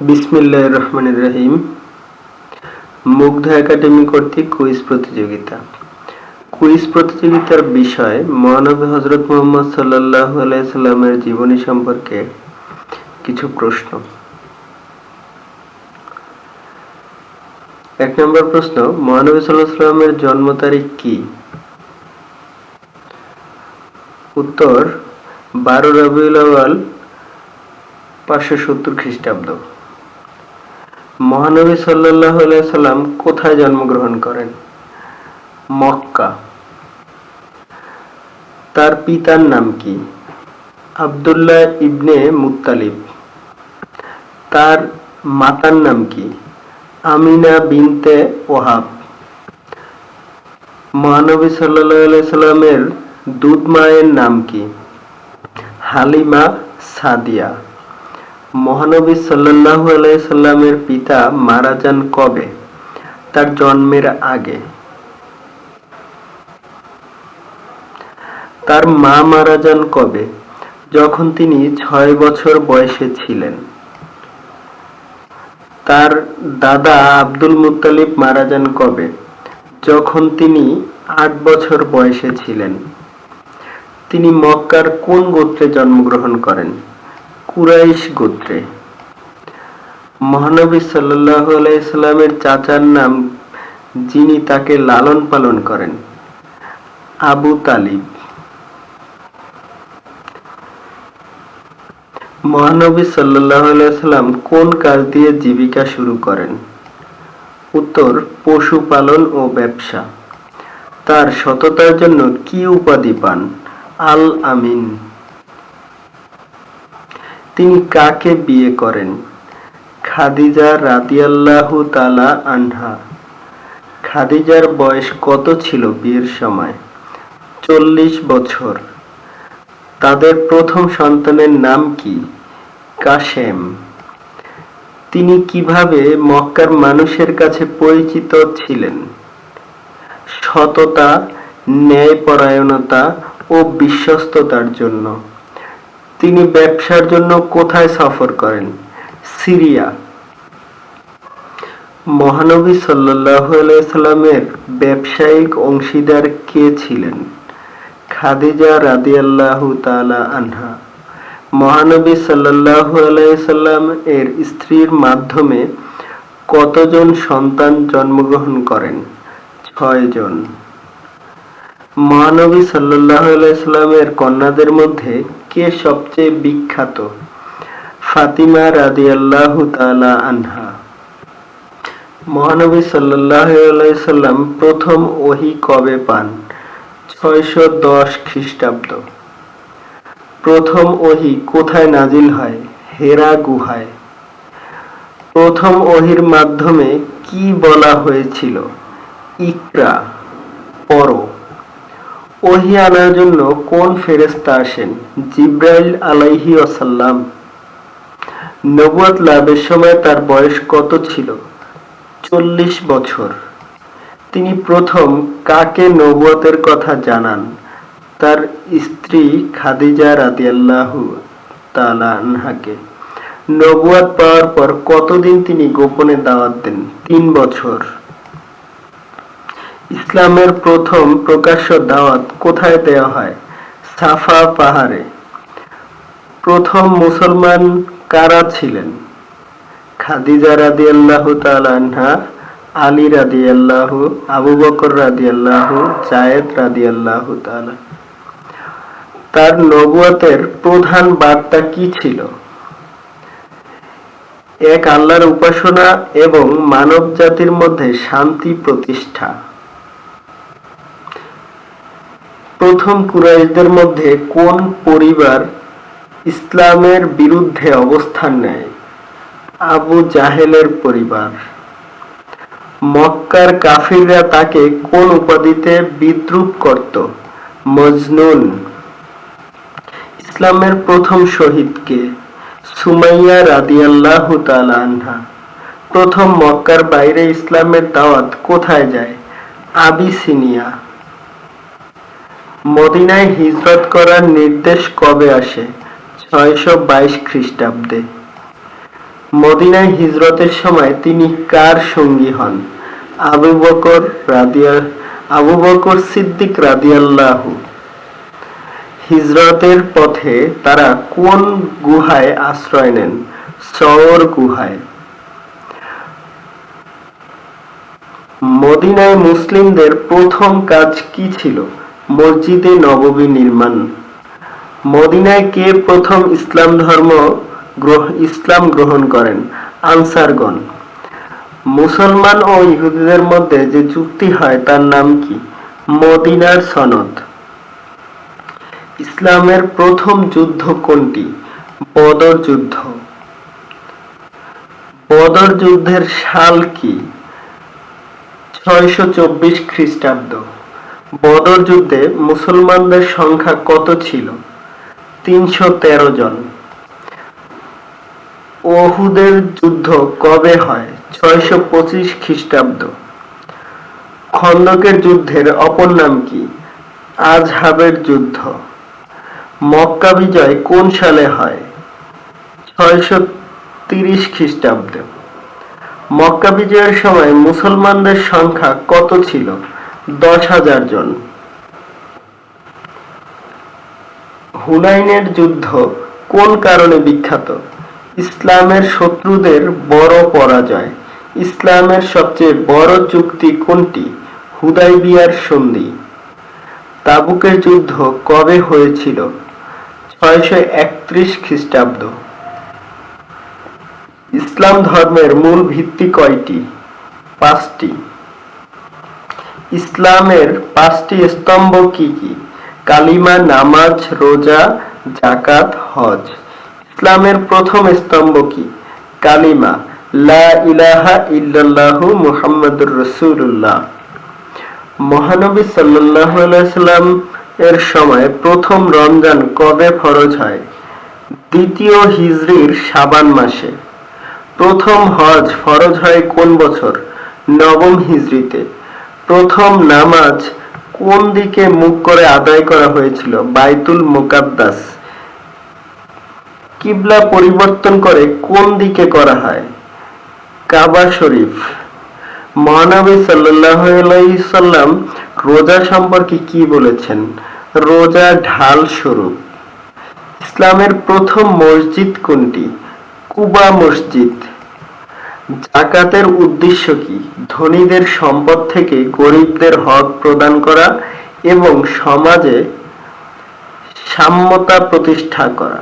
বিসমিল্লাহ রহমান রহিম। মুগ্ধ একাডেমি কর্তৃক কুইজ প্রতিযোগিতা। কুইজ প্রতিযোগিতার বিষয় মহানবী হজরত মোহাম্মদ সাল্লাহ আলাইসাল্লামের জীবনী সম্পর্কে কিছু প্রশ্ন। এক নম্বর প্রশ্ন, মহানবী সাল্লাহ সাল্লামের জন্ম তারিখ কি? উত্তর, বারো রবিউল আওয়াল পাঁচশো সত্তর খ্রিস্টাব্দ। মহানবী সাল্লাহ সাল্লাম কোথায় জন্মগ্রহণ করেন? মক্কা। তার পিতার নাম কি? Abdullah ibn Muttalib. তার মাতার নাম কি? আমিনা বিনতে ওহাব মহানবী সাল্লাহ সাল্লামের দুধ মায়ের নাম কি? হালিমা সাদিয়া। মহানবী সাল্লাহ সাল্লামের পিতা মারা যান কবে? তার জন্মের আগে। তার মা মারা যান কবে? যখন তিনি ছয় বছর বয়সে ছিলেন। তার দাদা আব্দুল মুত্তালিব মারা যান কবে? যখন তিনি আট বছর বয়সে ছিলেন। তিনি মক্কার কোন গোত্রে জন্মগ্রহণ করেন? কুরাইশ গোত্রে। মহানবী সাল্লাহ আলাইসাল্লামের চাচার নাম, যিনি তাকে লালন পালন করেন, আবু তালিব। মহানবী সাল্লাহ আলাইসাল্লাম কোন কাজ দিয়ে জীবিকা শুরু করেন? উত্তর, পশুপালন ও ব্যবসা। তার সততার জন্য কি উপাধি পান? আল আমিন। তিনি কাকে বিয়ে করেন? খাদিজা রাদিয়াল্লাহু তালা আনহা। খাদিজার বয়স কত ছিল বিয়ের সময়? চল্লিশ বছর। তাদের প্রথম সন্তানের নাম কি? কাশেম। তিনি কীভাবে মক্কার মানুষের কাছে পরিচিত ছিলেন? সততা, ন্যায়পরায়ণতা ও বিশ্বস্ততার জন্য। তিনি ব্যবসার জন্য কোথায় সফর করেন? সিরিয়া। মহানবী সাল্লাহ সাল্লামের ব্যবসায়িক অংশীদার কে ছিলেন? খাদিজা রাদিয়াল্লাহু তাআলা আনহা। মহানবী সাল্লাহ সাল্লাম এর স্ত্রীর মাধ্যমে কতজন সন্তান জন্মগ্রহণ করেন? ছয় জন। মহানবী সাল্লাহ সাল্লামের কন্যাদের মধ্যে কে সবচেয়ে বিখ্যাত ফাতিমা রাদিয়াল্লাহু তাআলা আনহা। মহানবী সাল্লাম প্রথম ওহি কবে পান? ছয়শো দশ খ্রিস্টাব্দ। প্রথম ওহি কোথায় নাজিল হয়? হেরা গুহায়। প্রথম ওহির মাধ্যমে কি বলা হয়েছিল? ইকরা পড়ো ওহি আনার জন্য কোন ফেরেস্তা আসেন? জিব্রাইল আলাইহি আসাল্লাম নবুয়াত লাভের সময় তার বয়স কত ছিল? চল্লিশ বছর। তিনি প্রথম কাকে নবুয়তের কথা জানান? তার স্ত্রী খাদিজা রাদিয়াল্লাহু তাআলা আনহাকে। নবুয়াত পাওয়ার পর কতদিন তিনি গোপনে দাওয়াত দেন? তিন বছর। ইসলামের প্রথম প্রকাশ্য দাওয়াত কোথায় দেওয়া হয়? সাফা পাহাড়ে। প্রথম মুসলমান কারা ছিলেন? খাদিজা রাদিয়াল্লাহু তাআলা আনহা, আলী রাদিয়াল্লাহু, আবু বকর রাদিয়াল্লাহু, জায়েদ রাদিয়াল্লাহু তাআলা। তার নবুয়াতের প্রধান বার্তা কি ছিল? এক আল্লাহর উপাসনা এবং মানব জাতির মধ্যে শান্তি প্রতিষ্ঠা। প্রথম কুরাইশদের মধ্যে কোন পরিবার ইসলামের বিরুদ্ধে অবস্থান নেয়? আবু জাহেলের পরিবার। মক্কার কাফিররা তাকে কোন উপাধিতে বিদ্রুপ করত? মজনুন। ইসলামের প্রথম শহীদকে সুমাইয়া রাদিয়াল্লাহু তাআলা আনহা। প্রথম মক্কার বাইরে ইসলামের দাওয়াত কোথায় যায়? আবিসিনিয়া। মদিনায় হিজরত করার নির্দেশ কবে আসে? ছয়শো বাইশ খ্রিস্টাব্দে। মদিনায় হিজরতের সময় তিনি কার সঙ্গী হন? আবু বকর রাদিয়া, আবু বকর সিদ্দিক রাদিয়াল্লাহু। হিজরতের পথে তারা কোন গুহায় আশ্রয় নেন? সওর গুহায়। মদিনায় মুসলিমদের প্রথম কাজ কি ছিল? মসজিদে নববী নির্মাণ। মদিনায় কে প্রথম ইসলাম ধর্ম ইসলাম গ্রহণ করেন? আনসারগণ। মুসলমান ও ইহুদিদের মধ্যে যে চুক্তি হয় তার নাম কি? মদিনার সনদ। ইসলামের প্রথম যুদ্ধ কোনটি? বদর যুদ্ধ। বদর যুদ্ধের সাল কি? ছয়শো চব্বিশ খ্রিস্টাব্দ। বদর যুদ্ধে মুসলমানদের সংখ্যা কত ছিল? তিনশো তেরো জন। ওহুদের যুদ্ধ কবে হয়? ছয়শো পঁচিশ খ্রিস্টাব্দ। খন্দকের যুদ্ধের অপর নাম কি? আজহাবের যুদ্ধ। মক্কা বিজয় কোন সালে হয়? ছয়শো তিরিশ খ্রিস্টাব্দে। মক্কা বিজয়ের সময় মুসলমানদের সংখ্যা কত ছিল? দশ হাজার জন। হুনাইনের যুদ্ধ কোন কারণে বিখ্যাত? ইসলামের শত্রুদের বড় পরাজয়। ইসলামের সবচেয়ে বড় চুক্তি কোনটি? হুদাইবিয়ার সন্ধি। তাবুকের যুদ্ধ কবে হয়েছিল? ছয়শো একত্রিশ খ্রিস্টাব্দ। ইসলাম ধর্মের মূল ভিত্তি কয়টি? পাঁচটি। ইসলামের পাঁচটি স্তম্ভ কি কি? কালিমা, নামাজ, রোজা জাকাত হজ। ইসলামের প্রথম স্তম্ভ কি? কালিমা, লা ইলাহা ইল্লাল্লাহু মুহাম্মাদুর রাসূলুল্লাহ। মহানবী সাল্লাল্লাহু আলাইহি সাল্লাম এর সময় প্রথম রমজান কবে ফরজ হয়? দ্বিতীয় হিজরির শাবান মাসে। প্রথম হজ ফরজ হয় কোন বছর? নবম হিজরিতে। প্রথম নামাজ কোন দিকে মুখ করে আদায় করা হয়েছিল? বাইতুল মুকাদ্দাস। কিবলা পরিবর্তন করে কোন দিকে করা হয়? কাবা শরীফ। মহানবী সাল্লাম রোজা সম্পর্কে কি বলেছেন? রোজা ঢাল স্বরূপ। ইসলামের প্রথম মসজিদ কোনটি? কুবা মসজিদ। জাকাতের উদ্দেশ্য কি? ধনীদের সম্পদ থেকে গরিবদের হক প্রদান করা এবং সমাজে সাম্যতা প্রতিষ্ঠা করা।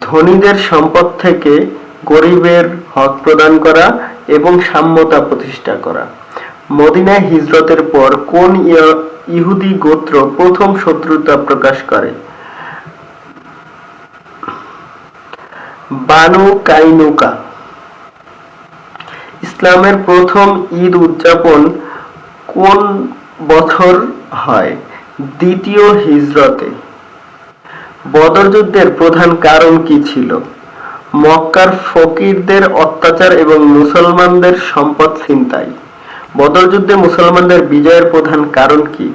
ধনীদের সম্পদ থেকে গরিবের হক প্রদান করা এবং সাম্যতা প্রতিষ্ঠা করা। মদিনায় হিজরতের পর কোন ইহুদি গোত্র প্রথম শত্রুতা প্রকাশ করে? বানু কাইনুকা। ইসলামের প্রথম ঈদ উদযাপন কোন বছর হয়? দ্বিতীয় হিজরতে। বদর যুদ্ধের প্রধান কারণ কি ছিল? মক্কার ফকিরদের অত্যাচার এবং মুসলমানদের সম্পদ ছিনতাই। বদর যুদ্ধে মুসলমানদের বিজয়ের প্রধান কারণ কি?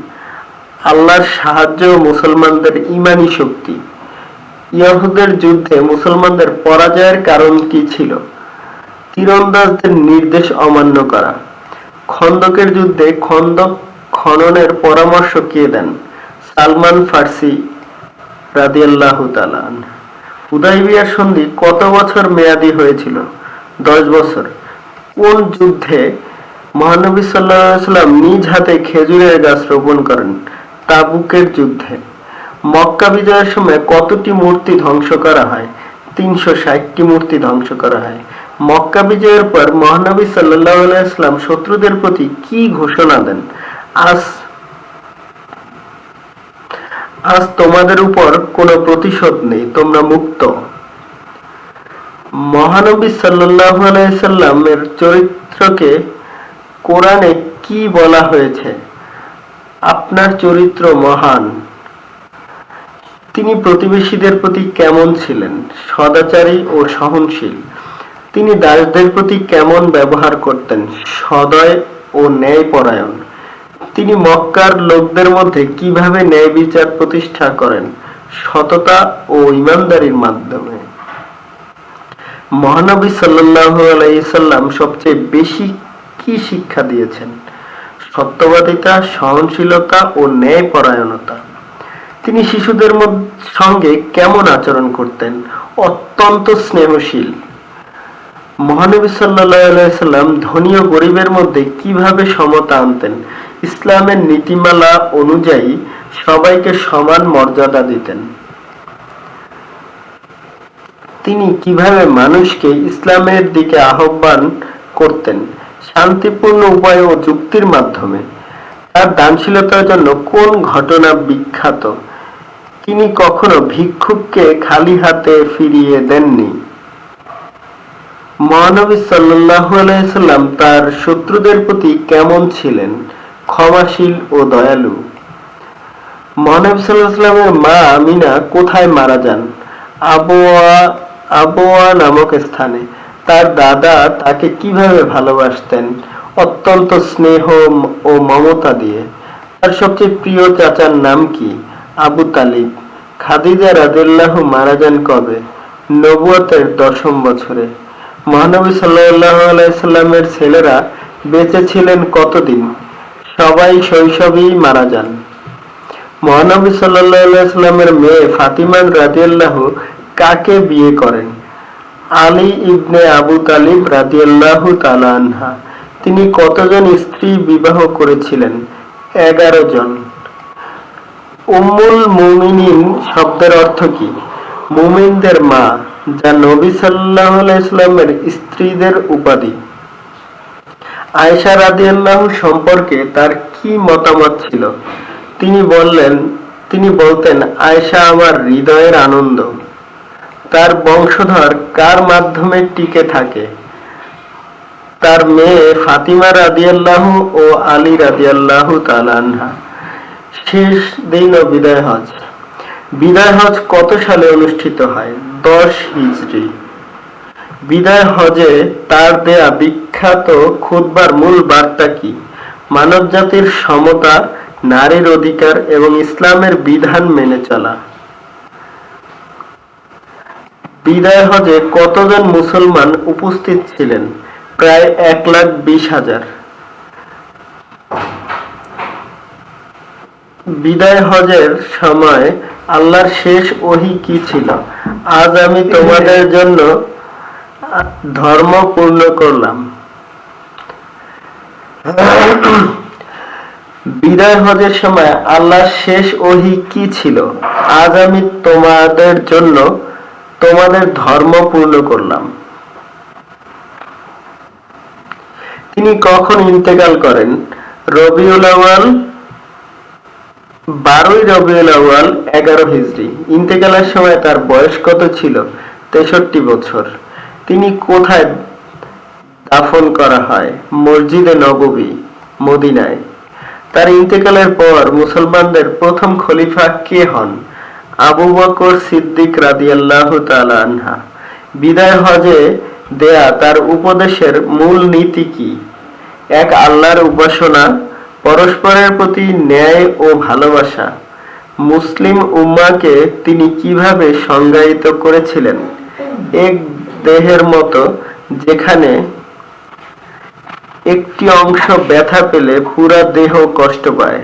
আল্লাহর সাহায্য মুসলমানদের ইমানি শক্তি। ইয়াহুদের যুদ্ধে মুসলমানদের পরাজয়ের কারণ কি ছিল? তীরন্দাজদের নির্দেশ অমান্য করা। খন্দকের যুদ্ধে খন্দক খননের পরামর্শ কে দেন? সালমান ফার্সি রাদিয়াল্লাহু আনহু। সন্ধি কত বছর মেয়াদী হয়েছিল? দশ বছর। কোন যুদ্ধে মহানবী আলাইহি সাল্লাম নিজ হাতে খেজুরের গাছ রোপণ করেন? তাবুকের যুদ্ধে। মক্কা বিজয়ের সময় কতটি মূর্তি ধ্বংস করা হয়? তিনশো ষাটটি মূর্তি ধ্বংস করা হয়। মক্কা বিজয়ের পর মহানবী সাল্লাল্লাহু আলাইহি সাল্লাম শত্রুদের প্রতি কি ঘোষণা দেন? আজ আজ তোমাদের উপর কোনো প্রতিশোধ নেই, তোমরা মুক্ত। মহানবী সাল্লাল্লাহু আলাইহি সাল্লামের চরিত্রকে কোরআনে কি বলা হয়েছে? আপনার চরিত্র মহান। তিনি প্রতিবেশীদের প্রতি কেমন ছিলেন? সদাচারী ও সহনশীল। তিনি দাসদের প্রতি কেমন ব্যবহার করতেন? সদয় ও ন্যায়পরায়ণ। তিনি মক্কার লোকদের মধ্যে কীভাবে ন্যায় বিচার প্রতিষ্ঠা করেন? সততা ও ইমানদারির মাধ্যমে। মহানবী সাল্লাল্লাহু আলাইহি সাল্লাম সবচেয়ে বেশি কি শিক্ষা দিয়েছেন? সত্যবাদিতা, সহনশীলতা ও ন্যায়পরায়ণতা। তিনি শিশুদের সঙ্গে কেমন আচরণ করতেন? অত্যন্ত স্নেহশীল। মহানবী সাল্লাম ধনী ও গরিবের মধ্যে কীভাবে সমতা আনতেন? ইসলামের নীতিমালা অনুযায়ী সবাইকে সমান মর্যাদা দিতেন। তিনি কীভাবে মানুষকে ইসলামের দিকে আহ্বান করতেন? শান্তিপূর্ণ উপায় ও যুক্তির মাধ্যমে। তার দানশীলতার জন্য কোন ঘটনা বিখ্যাত? তিনি কখনো ভিক্ষুককে খালি হাতে ফিরিয়ে দেননি। মহানবী সাল্লাল্লাহু আলাইহি সাল্লাম তার শত্রুদের প্রতি কেমন ছিলেন? ক্ষমাশীল ও দয়ালু। মহানবী সাল্লাল্লাহু সাল্লামের মা আমিনা কোথায় মারা যান? আবোয়া আবোয়া নামক স্থানে। তার দাদা তাকে কীভাবে ভালোবাসতেন? অত্যন্ত স্নেহ ও মমতা দিয়ে। তার সবচেয়ে প্রিয় চাচার নাম কি? আবু তালিব। খাদিজা রাদিয়াল্লাহু মারা যান কবে? নবুয়তের দশম বছরে। মহানবী সাল্লাল্লাহু আলাইহি সাল্লামের ছেলেরা বেঁচে ছিলেন কতদিন? সবাই শৈশবেই মারা যান। মহানবী সাল্লামের মেয়ে ফাতিমা রাদিয়াল্লাহু কাকে বিয়ে করেন? আলী ইবনে আবু তালিব রাদিয়াল্লাহু তাআলা আনহা। তিনি কতজন স্ত্রী বিবাহ করেছিলেন? এগারো জন। উম্মুল মুমিনিন শব্দের অর্থ কি? মুমিনদের মা, যা নবী সাল্লাল্লাহু আলাইহি সাল্লামের স্ত্রীদের উপাধি। আয়েশা রাদিয়াল্লাহু সম্পর্কে তার কি মতামত ছিল? তিনি বললেন, তিনি বলতেন, আয়েশা আমার হৃদয়ের আনন্দ। তার বংশধর কার মাধ্যমে টিকে থাকে? তার মেয়ে ফাতিমা রাদিয়াল্লাহু ও আলী রাদিয়াল্লাহু তাআলা আনহা। শেষ দিন ও বিদায় হজ। বিদায় হজ কত সালে অনুষ্ঠিত হয়? দশ হিজরি। বিদায় হজে তার দেয়া বিখ্যাত খুতবার মূল বার্তা কি? মানব জাতির সমতা, নারীর অধিকার এবং ইসলামের বিধান মেনে চলা। বিদায় হজে কতজন মুসলমান উপস্থিত ছিলেন? প্রায় এক লাখ বিশ হাজার। বিদায় হজের সময় আল্লাহর শেষ ওহি কি ছিল? আজ আমি তোমাদের জন্য ধর্ম পূর্ণ করলাম। বিদায় হজের সময় আল্লাহর শেষ ওহি কি ছিল? আজ আমি তোমাদের জন্য তোমাদের ধর্ম পূর্ণ করলাম। তিনি কখন ইন্তেকাল করেন? রবিউল আওয়াল বারোই রবিউল আউয়াল, এগারো হিজড়ি ইন্তেকালের সময় তার বয়স কত ছিল? তেষট্টি বছর। তিনি কোথায় দাফন করা হয়? মসজিদে নববী, মদিনায়। তার ইন্তেকালের পর মুসলমানদের প্রথম খলিফা কে হন? আবু বকর সিদ্দিক রাদিয়াল্লাহু তাআলা আনহা। বিদায় হজে দেয়া তার উপদেশের মূল নীতি কি? এক, আল্লাহর উপাসনা। পরস্পরের প্রতি ন্যায় ও ভালোবাসা। মুসলিম উম্মাকে তিনি কীভাবে সংজ্ঞায়িত করেছিলেন? এক দেহের মতো, যেখানে একটি অংশ ব্যথা পেলে পুরা দেহ কষ্ট পায়।